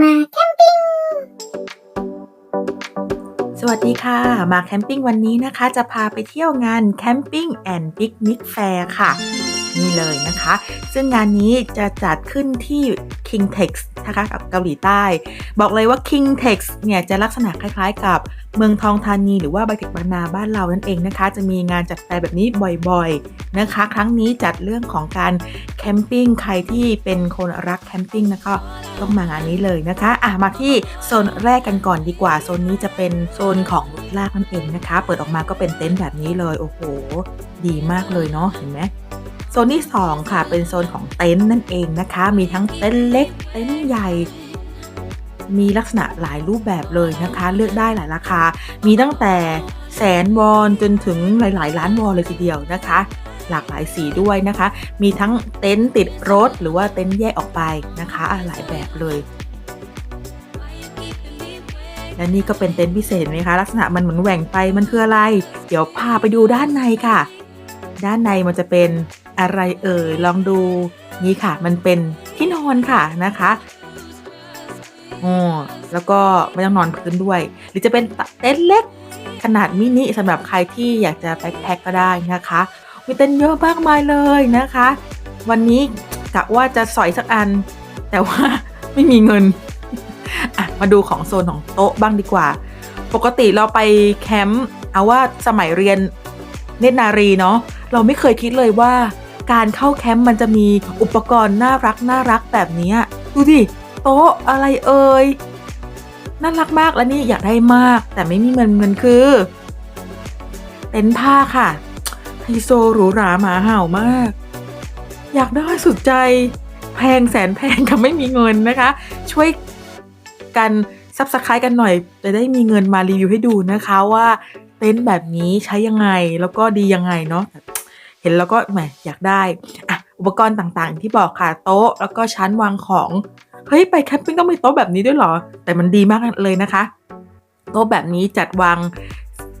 มาแคมปิ้ง สวัสดีค่ะ มาแคมปิ้งวันนี้นะคะ จะพาไปเที่ยวงานแคมปิ้งแอนด์ปิกนิกแฟร์ค่ะ นี่เลยนะคะ ซึ่งงานนี้จะจัดขึ้นที่ Kingtex นะคะกับเกาหลีใต้ บอกเลยว่า Kingtex เนี่ยจะลักษณะคล้ายๆ กับเมืองทองธานีหรือว่าบางเทคบางนาบ้านเรานั่นเองนะคะ จะมีงานจัดแฟร์แบบนี้บ่อยๆนะคะ ครั้งนี้จัดเรื่องของการแคมปิ้งใครที่เป็นคนรักแคมปิ้งนะคะต้องมางานนี้เลยนะคะอะมาที่โซนแรกกันก่อนดีกว่าโซนนี้จะเป็นโซนของรถลากนั่นเองนะคะ เปิดออกมาก็เป็นเต็นท์แบบนี้เลยโอ้โห ดีมากเลยเนาะเห็นไหม โซนที่ 2 ค่ะ เป็นโซนของเต็นท์นั่นเองนะคะ มีทั้งเต็นท์เล็ก เต็นท์ใหญ่ มีลักษณะหลายรูปแบบเลยนะคะ เลือกได้หลายราคา มีตั้งแต่แสนวอนจนถึงหลาย ๆ ล้านวอนเลยทีเดียวนะคะ หลากหลายสีด้วยนะคะ มีทั้งเต็นท์ติดรถ หรือว่าเต็นท์แยกออกไปนะคะ หลายแบบเลยและนี่ก็เป็นเต็นท์พิเศษไหมคะ ลักษณะมันเหมือนแหว่งไปมันคืออะไร เดี๋ยวพาไปดูด้านในค่ะ ด้านในมันจะเป็น อะไรเอ่ยลองดูนี่ค่ะ มันเป็นที่นอนค่ะนะคะอ๋อแล้วก็ไม่ต้องนอนพื้นด้วย หรือจะเป็นเต็นท์เล็กขนาดมินิสำหรับใครที่อยากจะไปแพ็คก็ได้นะคะมีเต็นท์เยอะมากมายเลยนะคะ วันนี้กะว่าจะสอยสักอัน แต่ว่าไม่มีเงินมาดูของโซนของโต๊ะบ้างดีกว่า ปกติเราไปแคมป์เอาว่าสมัยเรียนเนตรนารีเนาะเราไม่เคยคิดเลยว่า การเข้าแคมป์มันจะมีอุปกรณ์น่ารักน่ารักแบบนี้ดูดิโต๊ะอะไรเอ่ยน่ารักมากแล้วนี่อยากได้มาก แต่ไม่มีเงินเงินคือเต็นท์ผ้าค่ะไฮโซหรูหราหมาเห่ามาก อยากได้สุดใจแพงแสนแพงกับไม่มีเงินนะคะ ช่วยกันซับสไครต์กันหน่อย จะได้มีเงินมารีวิวให้ดูนะคะว่าเต็นท์แบบนี้ใช้ยังไงแล้วก็ดียังไงเนาะ เห็นแล้วก็แหมอยากได้อะอุปกรณ์ต่างๆ ที่บอกค่ะโต๊ะ แล้วก็ชั้นวางของเฮ้ยไปแคมปิ้งต้องมีโต๊ะแบบนี้ด้วยเหรอ แต่มันดีมากเลยนะคะโต๊ะแบบนี้จัดวาง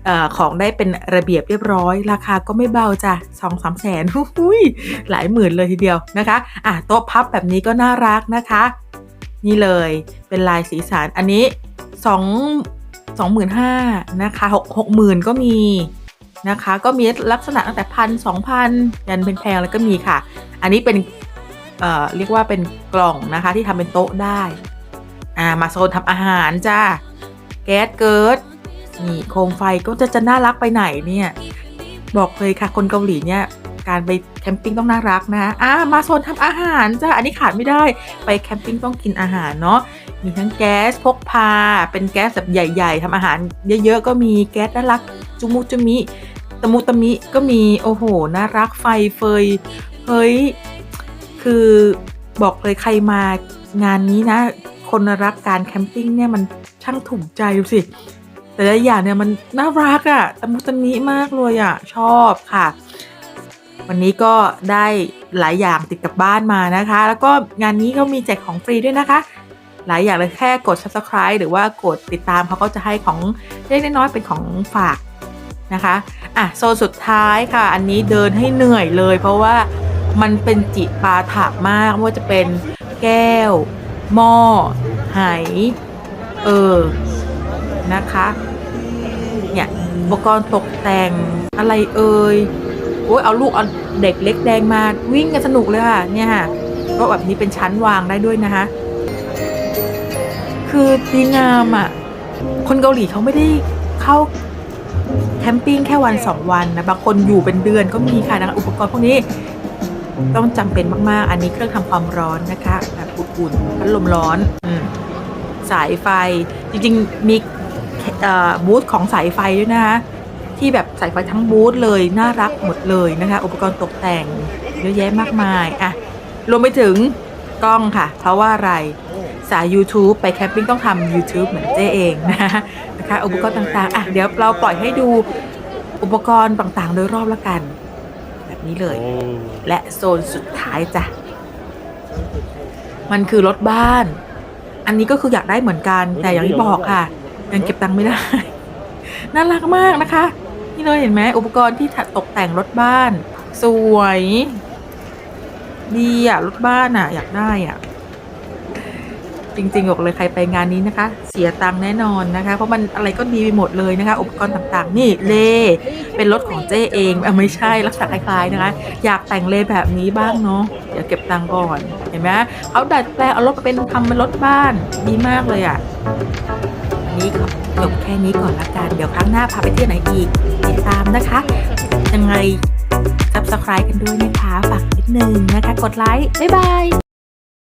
อของได้เป็นระเบียบเรียบร้อย ราคาก็ไม่เบาจ้ะสองสามแสนหุ้ยหลายหมื่นเลยทีเดียวนะคะอะโต๊ะพับแบบนี้ก็น่ารักนะคะ นี่เลยเป็นลายสีสันอันนี้สองสองหมื่นห้านะคะหกหกหมื่นก็มี นะคะ ก็มีลักษณะตั้งแต่พันสองพันยันเป็นแพงแล้วก็มีค่ะ อันนี้เป็นเอ่อเรียกว่าเป็นกล่องนะคะที่ทำเป็นโต๊ะได้อ่ามาโซนทำอาหารจ้าแก๊สเกิร์ดนี่โคมไฟก็จะจะน่ารักไปไหนเนี่ย บอกเลยค่ะคนเกาหลีเนี่ยการไปแคมปิ้งต้องน่ารักนะอ่ามาโซนทำอาหารจ้าอันนี้ขาดไม่ได้ไปแคมปิ้งต้องกินอาหารเนาะมีทั้งแก๊สพกพา เป็นแก๊สแบบใหญ่ ๆทำอาหารเยอะๆก็มีแก๊สน่ารักจุมุจุมิ ตะมุตะมิก็มีโอ้โหน่ารักไฟเฟยเฮ้ยคือบอกเลยใครมางานนี้นะ คนรักการแคมปิ้งเนี่ยมันช่างถูกใจดูสิ แต่ละอย่างเนี่ยมันน่ารักอะตะมุตะมิมากเลยอะชอบค่ะ วันนี้ก็ได้หลายอย่างติดกับบ้านมานะคะ แล้วก็งานนี้เขามีแจกของฟรีด้วยนะคะหลายอย่างเลยแค่กด subscribe หรือว่ากดติดตามเขาก็จะให้ของเล็กน้อยเป็นของฝาก นะคะอะโซนสุดท้ายค่ะ อันนี้เดินให้เหนื่อยเลย เพราะว่ามันเป็นจิปาถะมากไม่ว่าจะเป็นแก้ว หม้อไหเออนะคะเนี่ยอุปกรณ์ตกแต่งอะไรเอ่ยโอ้ยเอาลูกเอาเด็กเล็กแดงมาวิ่งกันสนุกเลยค่ะเนี่ยค่ะก็แบบนี้เป็นชั้นวางได้ด้วยนะคะ คือดีงามอะ คนเกาหลีเขาไม่ได้เข้า แคมปิ้งแค่วันสองวันนะบางคนอยู่เป็นเดือนก็มีค่ะนะอุปกรณ์พวกนี้ต้องจำเป็นมากๆ อันนี้เครื่องทำความร้อนนะคะแบบอุ่นๆพัดลมร้อนอสายไฟจริงๆมีบูธของสายไฟด้วยนะคะที่แบบสายไฟทั้งบูธเลยน่ารักหมดเลยนะคะ อุปกรณ์ตกแต่งเยอะแยะมากมายอะรวมไปถึงกล้องค่ะ เพราะว่าอะไรสาย YouTube ไปแคมปิ้งต้องทำ YouTube เหมือนเจ๊เองนะคะ นะคะอุปกรณ์ต่างๆอะเดี๋ยวเราปล่อยให้ดูอุปกรณ์ต่างๆ โดยรอบแล้วกัน แบบนี้เลย และโซนสุดท้ายจ้ะมันคือรถบ้าน อันนี้ก็คืออยากได้เหมือนกัน แต่อย่างที่บอกค่ะ ยังเก็บตังค์ไม่ได้ น่ารักมากนะคะ นี่เลยเห็นไหมอุปกรณ์ที่ตกแต่งรถบ้าน สวย ดีอะรถบ้านอะ อยากได้อะ จริงๆบอกเลยใครไปงานนี้นะคะ เสียตังค์แน่นอนนะคะ เพราะมันอะไรก็ดีไปหมดเลยนะคะ อุปกรณ์ต่างๆ นี่เล่เป็นรถของเจ้เองไม่ใช่ลักษณะคล้ายๆนะคะ อยากแต่งเล่แบบนี้บ้างเนาะเดี๋ยวเก็บตังค์ก่อนเห็นไหมเขาดัดแปลงเอารถเป็นทำเป็นรถบ้านดีมากเลยอะวันนี้ก็จบแค่นี้ก่อนละกัน เดี๋ยวครั้งหน้าพาไปเที่ยวไหนอีก ติดตามนะคะ ยังไง subscribe กันด้วยนะคะ ฝากนิดนึงนะคะ กดไลค์ บ๊ายบาย